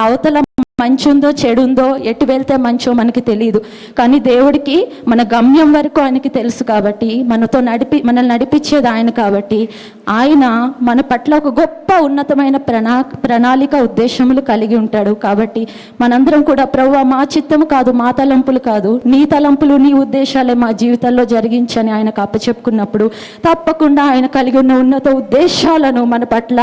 అవతల మంచి ఉందో చెడు ఉందో ఎటు వెళ్తే మంచో మనకి తెలియదు కానీ దేవుడికి మన గమ్యం వరకు ఆయనకి తెలుసు కాబట్టి మనతో నడిపి మనల్ని నడిపించేది ఆయన కాబట్టి ఆయన మన పట్ల ఒక గొప్ప ఉన్నతమైన ప్రణా ప్రణాళిక ఉద్దేశములు కలిగి ఉంటాడు కాబట్టి మనందరం కూడా ప్రభు మా చిత్తము కాదు మా తలంపులు కాదు నీ తలంపులు నీ ఉద్దేశాలే మా జీవితాల్లో జరిగించని ఆయనకు అప్పచెప్పుకున్నప్పుడు తప్పకుండా ఆయన కలిగి ఉన్న ఉన్నత ఉద్దేశాలను మన పట్ల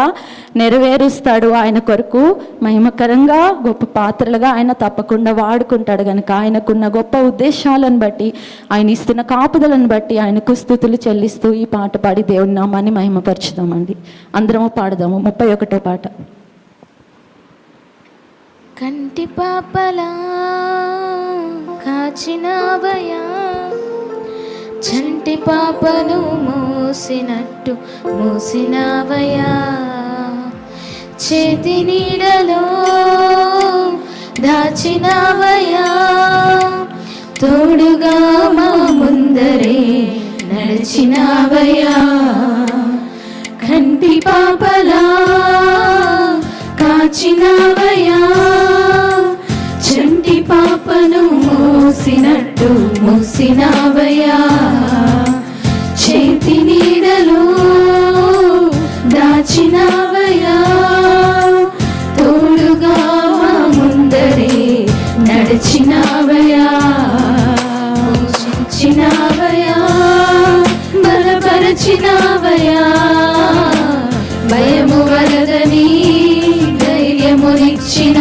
నెరవేరుస్తాడు ఆయన కొరకు మహిమకరంగా గొప్ప పాత్రలుగా ఆయన తప్పకుండా వాడుకుంటాడు కనుక ఆయనకున్న గొప్ప ఉద్దేశాలను బట్టి ఆయన ఇస్తున్న కాపుదలను బట్టి ఆయనకు స్థుతులు చెల్లిస్తూ ఈ పాట పాడి దేవుని నామాన్ని మహిమపరచుదామండి. అందరము పాడదాము. ముప్పై ఒకటో పాట. కంటి పాపలా కాచినవయా చంటి పాపను మూసినట్టు మూసినావయా చేతి నీడలో దాచినవయా తోడుగా మా ముందరే నడిచినవయా కంటి పాపలా కాచినవయా చంటి పాపను మోసినట్టు మోసినవయా బలపరచినవయా భయము వలదని ధైర్యమునిచ్చినవయా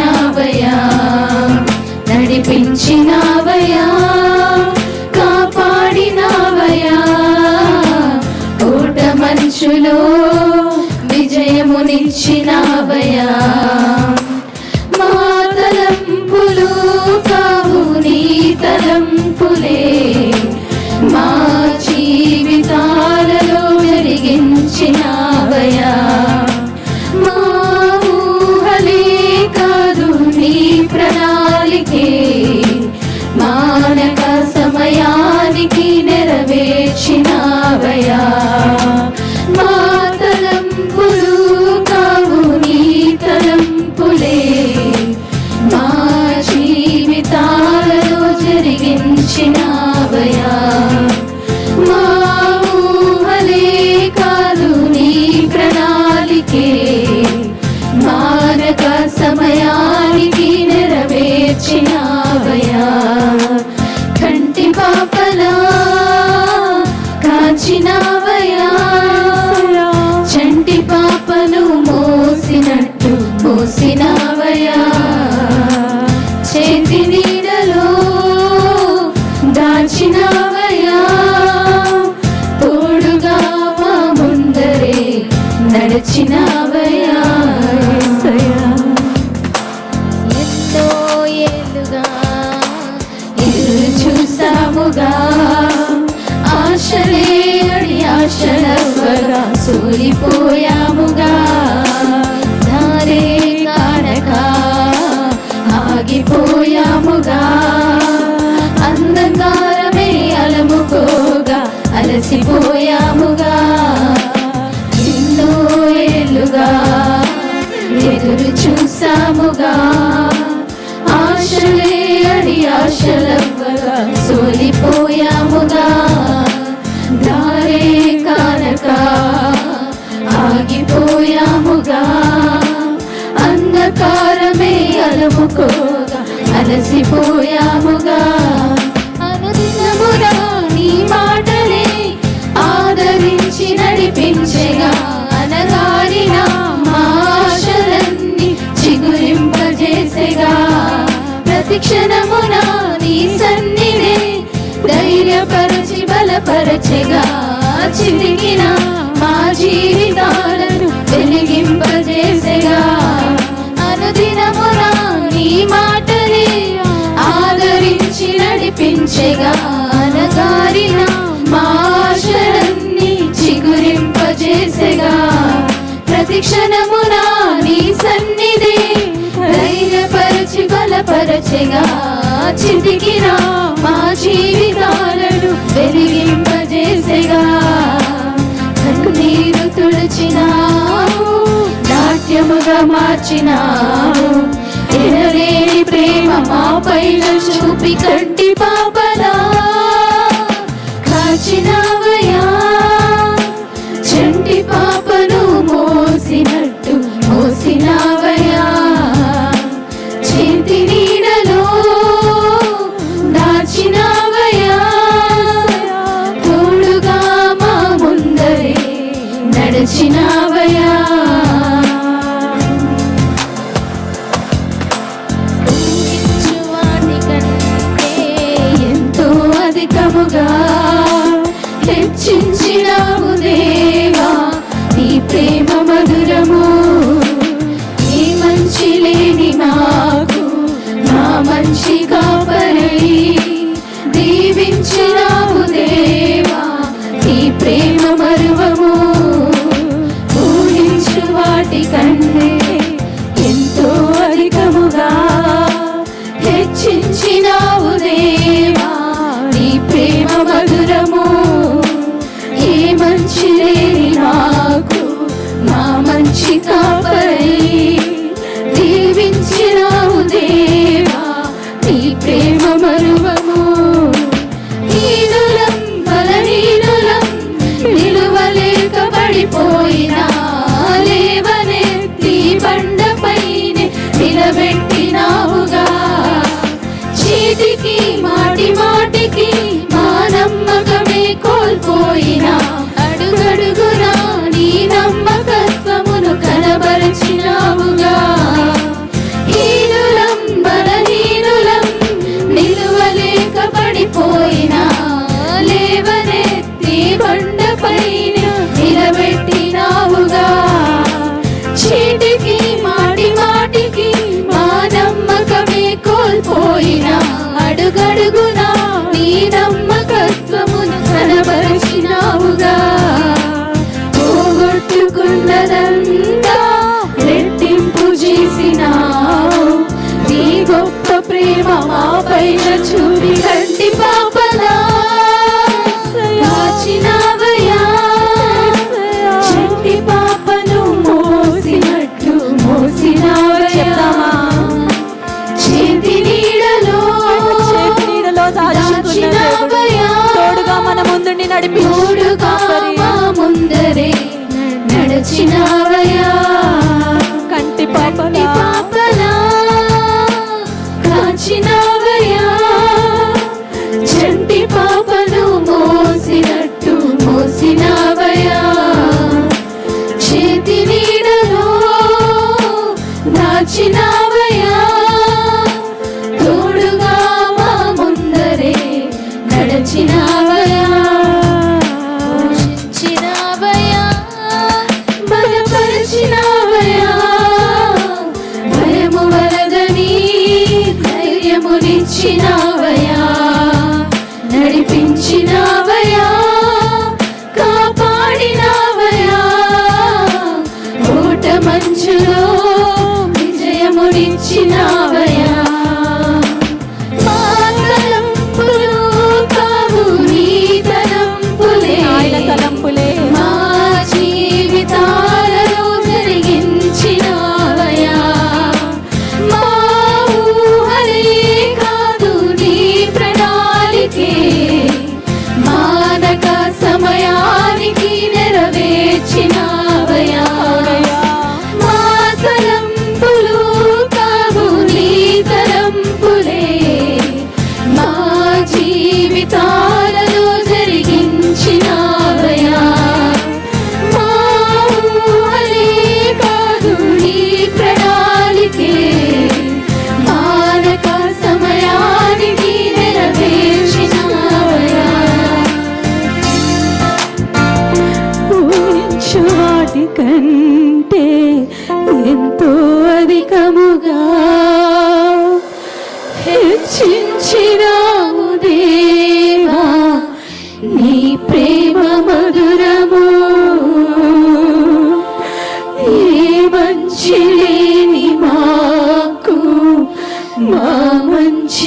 నడిపించినావయా కాపాడినావయా ఓట మంచులో విజయమునిచ్చినవయా పాపలా కాచినవయా చంటి పాపను మోసినట్టు మోసినవయా చేతి నీడలో దాచినవయా తోడుగా మా ముందరే నడిచినవయా ఆశలవ్వగా దారే కానక ఆగిపోయాముగా. అంధకారమే అలముకోగా అలసిపోయాముగా. ఎన్నో ఏళ్ళుగా ఎదురు చూసాముగా ఆశలే అడి ఆశలవ్వగా సోలిపోయా పోయాముగా. అంధకారమే అలముకోగా అలసిపోయాముగా. అనుదినముగా నీ మాటలే ఆదరించి నడిపించగా. అనగారిన మా చిగురింపజేసేగా. ప్రతిక్షణమున నీ సన్నిధే ధైర్యపరచి బలపరచగా. చితికిన తుడిచినావు నాట్యముగా ప్రేమ మా పైన చూపి కంటి పాపలా. కాచినావయా చంటి పాపను మోసినట్టు మోసినావయా చేతి నీడలో దాచినావయా తోడుగా మా ముందరే నడిచినావయా మధురము ఈ మంచి లేని నాకు నా మంచిగా నీ మా పైన చూడి కంటి పాపలా కాచినావయ్యా చెట్టి పాపను మోసినట్టు మోసినావయ్యా చేతి నీడలో చేతి నీడలో దాచుకున్న దేవుడు. దాచినావయ్యా. తోడుగా మన ముందుండి తోడుగా. మా ముందరే నడిచినావయ్యా బలపరిచినావయ్యా భయము వలదని ధైర్యమునిచ్చినావయ్యా. నడిపించినావయా కాపాడినావయా ఓట మంచులో విజయమునిచ్చినావయ్యా. కంటే ఎంతో అధికముగా. హెచ్చించినావు దేవా నీ ప్రేమ మధురము. ఏ మంచి లేని మాకు మా మంచి